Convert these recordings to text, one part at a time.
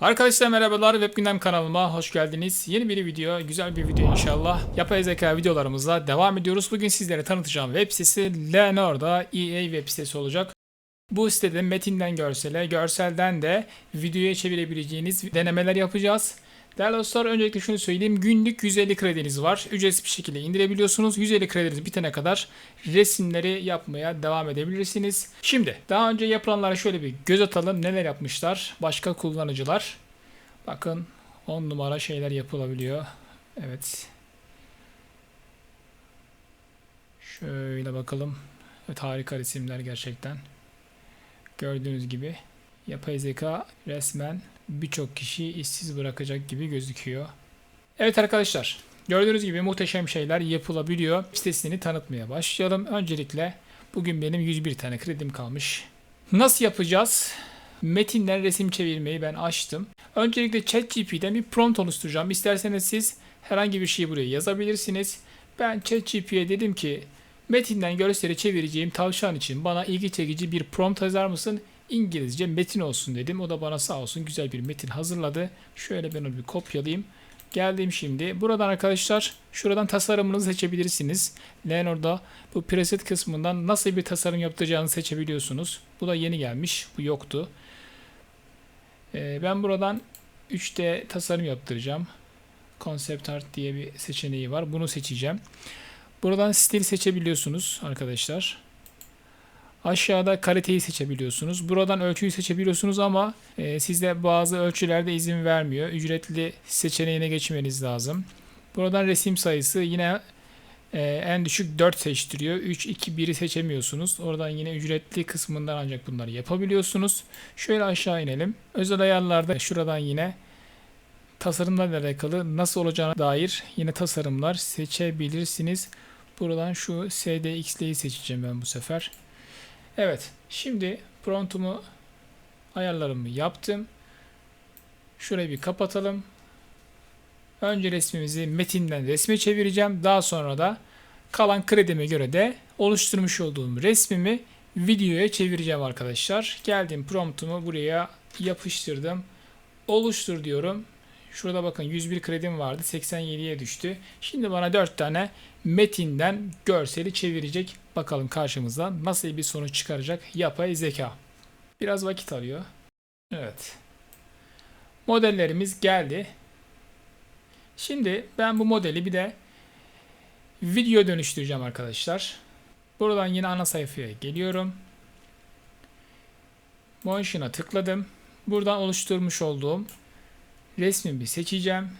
Arkadaşlar merhabalar Web Gündem kanalıma hoş geldiniz. Yeni bir video, güzel bir video inşallah. Yapay zeka videolarımıza devam ediyoruz. Bugün sizlere tanıtacağım web sitesi Leonor'da EA web sitesi olacak. Bu sitede metinden görsele, görselden de videoya çevirebileceğiniz denemeler yapacağız. Değerli dostlar öncelikle şunu söyleyeyim. Günlük 150 krediniz var. Ücretsiz bir şekilde indirebiliyorsunuz. 150 krediniz bitene kadar resimleri yapmaya devam edebilirsiniz. Şimdi daha önce yapılanlara şöyle bir göz atalım. Neler yapmışlar? Başka kullanıcılar. Bakın 10 numara şeyler yapılabiliyor. Evet. Şöyle bakalım. Evet harika resimler gerçekten. Gördüğünüz gibi yapay zeka resmen birçok kişiyi işsiz bırakacak gibi gözüküyor. Evet arkadaşlar, gördüğünüz gibi muhteşem şeyler yapılabiliyor. Sitesini tanıtmaya başlayalım. Öncelikle bugün benim 101 tane kredim kalmış. Nasıl yapacağız? Metinden resim çevirmeyi ben açtım. Öncelikle ChatGPT'den bir prompt oluşturacağım. İsterseniz siz herhangi bir şeyi buraya yazabilirsiniz. Ben ChatGPT'ye dedim ki metinden görseli çevireceğim tavşan için bana ilgi çekici bir prompt yazar mısın? İngilizce metin olsun dedim. O da bana sağ olsun güzel bir metin hazırladı. Şöyle ben onu bir kopyalayayım. Geldim şimdi. Buradan arkadaşlar şuradan tasarımınızı seçebilirsiniz. Leonor'da bu preset kısmından nasıl bir tasarım yaptıracağınızı seçebiliyorsunuz. Bu da yeni gelmiş. Bu yoktu. Ee, ben buradan 3D tasarım yaptıracağım. Concept Art diye bir seçeneği var. Bunu seçeceğim. Buradan stil seçebiliyorsunuz arkadaşlar. Aşağıda kaliteyi seçebiliyorsunuz. Buradan ölçüyü seçebiliyorsunuz ama e, sizde bazı ölçülerde izin vermiyor. Ücretli seçeneğine geçmeniz lazım. Buradan resim sayısı yine e, en düşük 4 seçtiriyor. 3, 2, 1'i seçemiyorsunuz. Oradan yine ücretli kısmından ancak bunları yapabiliyorsunuz. Şöyle aşağı inelim. Özel ayarlarda şuradan yine tasarımlarla alakalı nasıl olacağına dair yine tasarımlar seçebilirsiniz. Buradan şu SDXL'yi seçeceğim ben bu sefer. Evet. Şimdi promptumu ayarlarımı yaptım. Şurayı bir kapatalım. Önce resmimizi metinden resme çevireceğim. Daha sonra da kalan kredime göre de oluşturmuş olduğum resmimi videoya çevireceğim arkadaşlar. Geldim promptumu buraya yapıştırdım. Oluştur diyorum. Şurada bakın 101 kredim vardı 87'ye düştü. Şimdi bana 4 tane metinden görseli çevirecek. Bakalım karşımıza nasıl bir sonuç çıkaracak yapay zeka. Biraz vakit alıyor. Evet. Modellerimiz geldi. Şimdi ben bu modeli bir de video dönüştüreceğim arkadaşlar. Buradan yine ana sayfaya geliyorum. Motion'a tıkladım. Buradan oluşturmuş olduğum resmi bir seçeceğim.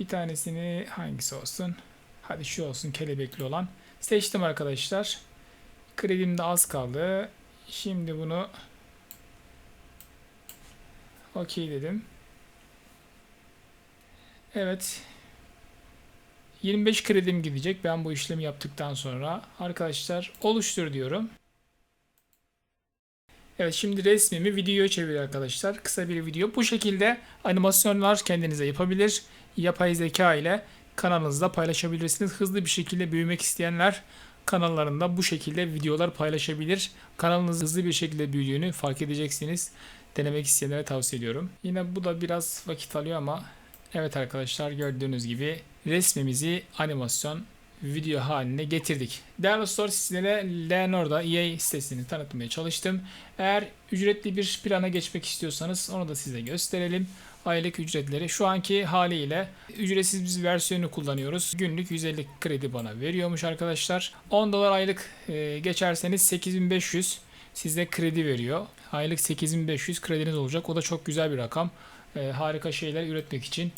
Bir tanesini hangisi olsun? Hadi şu olsun kelebekli olan. Seçtim arkadaşlar. Kredim de az kaldı. Şimdi bunu okey dedim. Evet. 25 kredim gidecek ben bu işlemi yaptıktan sonra. Arkadaşlar oluştur diyorum. Evet şimdi resmimi videoya çevir arkadaşlar. Kısa bir video. Bu şekilde animasyonlar kendinize yapabilir. Yapay zeka ile kanalınızda paylaşabilirsiniz. Hızlı bir şekilde büyümek isteyenler kanallarında bu şekilde videolar paylaşabilir. Kanalınız hızlı bir şekilde büyüdüğünü fark edeceksiniz. Denemek isteyenlere tavsiye ediyorum. Yine bu da biraz vakit alıyor ama evet arkadaşlar gördüğünüz gibi resmimizi animasyon video haline getirdik. Değerli dostlar sizlere Leonor'da EA sitesini tanıtmaya çalıştım. Eğer ücretli bir plana geçmek istiyorsanız onu da size gösterelim. Aylık ücretleri şu anki haliyle ücretsiz bir versiyonu kullanıyoruz. Günlük 150 kredi bana veriyormuş arkadaşlar. 10 dolar aylık e, geçerseniz 8500 size kredi veriyor. Aylık 8500 krediniz olacak. O da çok güzel bir rakam. E, harika şeyler üretmek için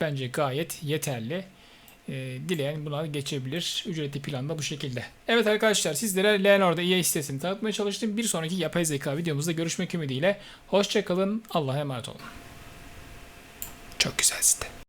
bence gayet yeterli. E, dileyen buna geçebilir. Ücretli planda bu şekilde. Evet arkadaşlar sizlere Leonardo EA sitesini tanıtmaya çalıştım. Bir sonraki yapay zeka videomuzda görüşmek ümidiyle. Hoşçakalın. Allah'a emanet olun. Çok güzel site.